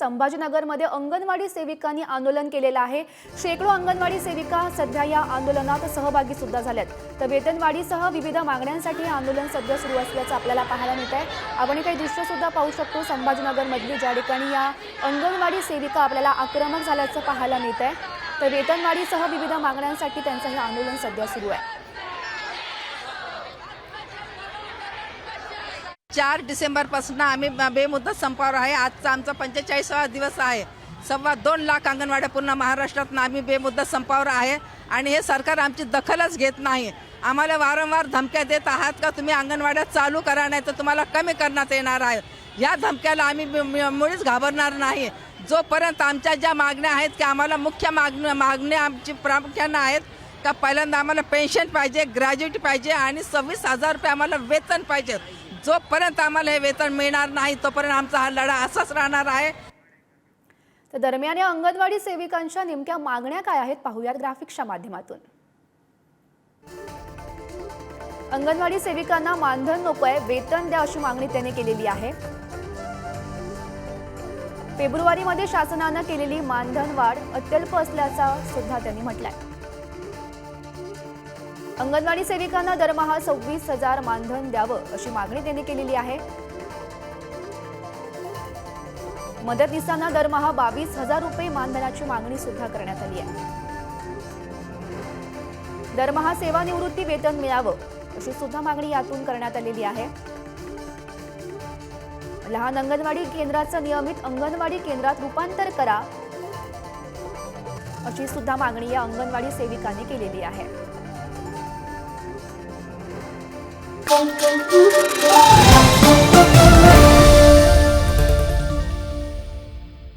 संभाजीनगरमध्ये अंगणवाडी सेविकांनी आंदोलन केलेलं आहे. शेकडो अंगणवाडी सेविका सध्या या आंदोलनात सहभागी सुद्धा झाल्यात. तर वेतनवाढीसह विविध मागण्यांसाठी हे आंदोलन सध्या सुरू असल्याचं आपल्याला पाहायला मिळत आहे आपण काही दृश्य सुद्धा पाहू शकतो. संभाजीनगरमधली ज्या ठिकाणी या अंगणवाडी सेविका आपल्याला आक्रमक झाल्याचं पाहायला मिळत आहे तर वेतनवाढीसह विविध मागण्यांसाठी त्यांचं हे आंदोलन सध्या सुरू आहे. चार डिसेंबरपासून आम्ही बेमुदत संपावर आहे. आजचा आमचा पंचेचाळीसावा दिवस आहे. सव्वा दोन लाख अंगणवाड्या पूर्ण महाराष्ट्रात आम्ही बेमुदत संपावर आहे. आणि हे सरकार आमची दखलच घेत नाही. आम्हाला वारंवार धमक्या देत आहात का? तुम्ही अंगणवाड्या चालू करा नाही तर तुम्हाला कमी करण्यात येणार आहे. या धमक्याला आम्ही मुळीच घाबरणार नाही. जोपर्यंत आमच्या ज्या मागण्या आहेत की आम्हाला मुख्य मागण्या मागण्या आमची प्रामुख्यानं आहेत का? पहिल्यांदा आम्हाला पेन्शन पाहिजे ग्रॅज्युएटी पाहिजे आणि सव्वीस हजार रुपये आम्हाला वेतन पाहिजे. जोपर्यंत आम्हाला हे वेतन मिळणार नाही तोपर्यंत आमचा हा लढा असाच राहणार आहे. तर दरम्यान या अंगणवाडी सेविकांच्या नेमक्या मागण्या काय आहेत पाहूयात ग्राफिक्सच्या माध्यमातून. अंगणवाडी सेविकांना मानधन नकोय वेतन द्या अशी मागणी त्याने केलेली आहे. फेब्रुवारीमध्ये शासनानं केलेली मानधन वाढ अत्यल्प असल्याचा सुद्धा त्यांनी म्हटलाय. अंगणवाडी सेविकांना दरमहा सव्वीस हजार मानधन द्यावं अशी मागणी त्यांनी केलेली आहे. मदतनीसांना दरमहा बावीस हजार रुपये मानधनाची मागणी सुद्धा करण्यात आली आहे. दरमहा सेवानिवृत्ती वेतन मिळावं अशी सुद्धा मागणी यातून करण्यात आलेली आहे. लहान अंगणवाडी केंद्राचं नियमित अंगणवाडी केंद्रात रूपांतर करा अशी सुद्धा मागणी या अंगणवाडी सेविकांनी केलेली आहे. pom, pom, pom.